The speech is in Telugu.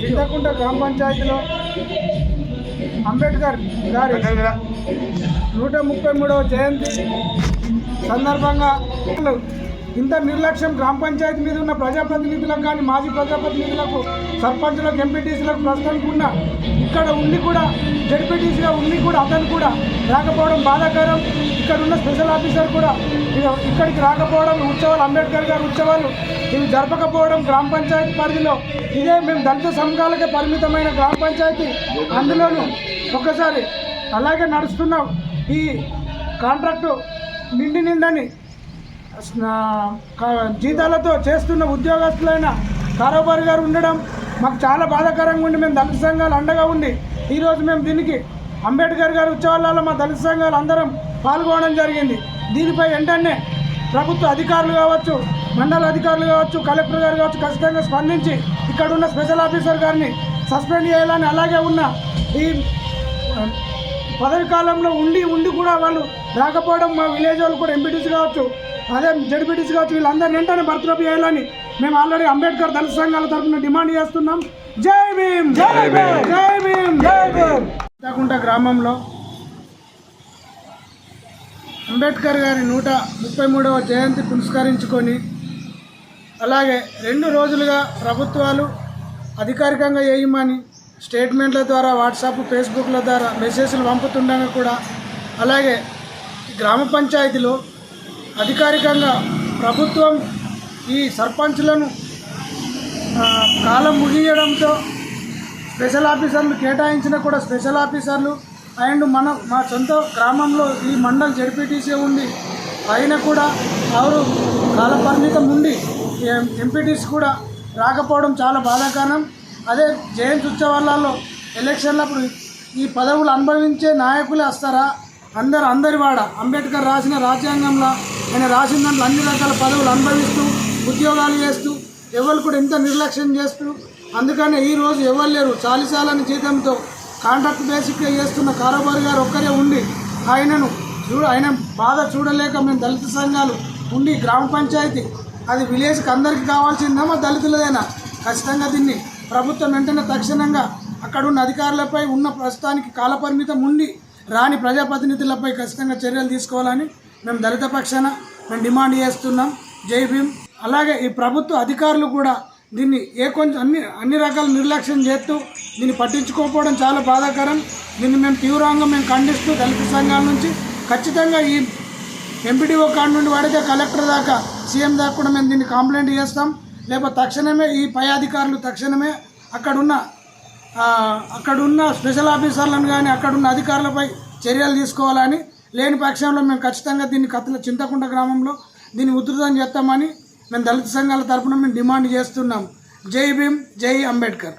చింతకుంట గ్రామ పంచాయతీలో అంబేద్కర్ గారి నూట ముప్పై మూడవ జయంతి సందర్భంగా ఇంత నిర్లక్ష్యం గ్రామ పంచాయతీ మీద ఉన్న ప్రజాప్రతినిధులకు కానీ మాజీ ప్రజాప్రతినిధులకు సర్పంచులకు ఎంపీటీసీలకు ప్రస్తుతానికి ఉన్న ఇక్కడ ఉండి కూడా జడ్పీటీసీగా ఉండి కూడా అతను కూడా రాకపోవడం బాధాకరం. ఇక్కడ ఉన్న స్పెషల్ ఆఫీసర్ కూడా ఇక్కడికి రాకపోవడం ఉత్సవాలు అంబేద్కర్ గారి ఉత్సవాలు ఇవి జరపకపోవడం గ్రామ పంచాయతీ పరిధిలో. ఇదే మేము దళిత సంఘాలకే పరిమితమైన గ్రామ పంచాయతీ. అందులోనూ ఒక్కసారి అలాగే నడుస్తున్న. ఈ కాంట్రాక్టు నిండి నిండని జీతాలతో చేస్తున్న ఉద్యోగస్తులైన కారోబారి గారు ఉండడం మాకు చాలా బాధాకరంగా ఉండి మేము దళిత సంఘాలు అండగా ఉండి ఈరోజు మేము దీనికి అంబేద్కర్ గారి ఉత్సవాలలో మా దళిత సంఘాలు అందరం పాల్గొనడం జరిగింది. దీనిపై వెంటనే ప్రభుత్వ అధికారులు కావచ్చు మండల అధికారులు కావచ్చు కలెక్టర్ గారు కావచ్చు ఖచ్చితంగా స్పందించి ఇక్కడ ఉన్న స్పెషల్ ఆఫీసర్ గారిని సస్పెండ్ చేయాలని అలాగే ఉన్న ఈ పదవి కాలంలో ఉండి ఉండి కూడా వాళ్ళు రాకపోవడం మా విలేజ్ వాళ్ళు కూడా ఎంపీటీసీ కావచ్చు అదే జడ్పీటీసీ కావచ్చు వీళ్ళందరినీ వెంటనే బర్తరఫ్ చేయాలని మేము ఆల్రెడీ అంబేద్కర్ దళిత సంఘాల తరఫున డిమాండ్ చేస్తున్నాం. జై భీమ్! జై భీమ్! జై భీమ్! జై భీమ్! చింతకుంట గ్రామంలో అంబేద్కర్ గారి నూట ముప్పై మూడవ జయంతి పురస్కరించుకొని అలాగే రెండు రోజులుగా ప్రభుత్వాలు అధికారికంగా వేయమని స్టేట్మెంట్ల ద్వారా వాట్సాప్ ఫేస్బుక్ల ద్వారా మెసేజ్లు పంపుతుండగా కూడా అలాగే గ్రామ పంచాయతీలో అధికారికంగా ప్రభుత్వం ఈ సర్పంచ్లను కాలం ముగియడంతో స్పెషల్ ఆఫీసర్లు కేటాయించిన కూడా స్పెషల్ ఆఫీసర్లు అండ్ మన మా సొంత గ్రామంలో ఈ మండల్ జడ్పీటీసీ ఉంది. అయినా కూడా ఆరు కాలపరిమితం ఉండి ఎంపీటీసీ కూడా రాకపోవడం చాలా బాధాకరం. అదే జయంతి ఉత్సవాలలో ఎలక్షన్లప్పుడు ఈ పదవులు అనుభవించే నాయకులే వస్తారా? అందరు అందరి వాడ అంబేద్కర్ రాసిన రాజ్యాంగంలో ఆయన రాసిన దాంట్లో అన్ని రకాల పదవులు అనుభవిస్తూ ఉద్యోగాలు చేస్తూ ఎవరు కూడా ఎంత నిర్లక్ష్యం చేస్తూ అందుకనే ఈరోజు ఎవరు లేరు? చాలీసాలని జీతంతో కాంట్రాక్ట్ బేసిక్గా చేస్తున్న కారోబారి గారు ఒక్కరే ఉండి ఆయనను చూడ ఆయన బాధ చూడలేక మేము దళిత సంఘాలు ఉండి గ్రామ పంచాయతీ అది విలేజ్కి అందరికీ కావాల్సిందేమో దళితులదేనా? ఖచ్చితంగా దీన్ని ప్రభుత్వం వెంటనే తక్షణంగా అక్కడ ఉన్న అధికారులపై ఉన్న ప్రస్తుతానికి కాలపరిమితం ఉండి రాని ప్రజాప్రతినిధులపై ఖచ్చితంగా చర్యలు తీసుకోవాలని మేము దళిత పక్షాన మేము డిమాండ్ చేస్తున్నాం. జై భీమ్. అలాగే ఈ ప్రభుత్వ అధికారులు కూడా దీన్ని ఏ కొంచెం అన్ని అన్ని రకాల నిర్లక్ష్యం చేస్తూ దీన్ని పట్టించుకోకపోవడం చాలా బాధాకరం. దీన్ని మేము తీవ్రంగా మేము ఖండిస్తూ దళిత సంఘాల నుంచి ఖచ్చితంగా ఈ ఎంపీడీఓ కాడ నుండి వాడితే కలెక్టర్ దాకా సీఎం దాకా కూడా మేము దీన్ని కంప్లైంట్ చేస్తాం. లేకపోతే తక్షణమే ఈ పై అధికారులు తక్షణమే అక్కడున్న అక్కడున్న స్పెషల్ ఆఫీసర్లను కానీ అక్కడున్న అధికారులపై చర్యలు తీసుకోవాలని లేని పక్షంలో మేము ఖచ్చితంగా దీన్ని కథల చింతకుంట గ్రామంలో దీన్ని ఉధృతం చేస్తామని మేము దళిత సంఘాల తరపున మేము డిమాండ్ చేస్తున్నాం. జై భీమ్ జై అంబేద్కర్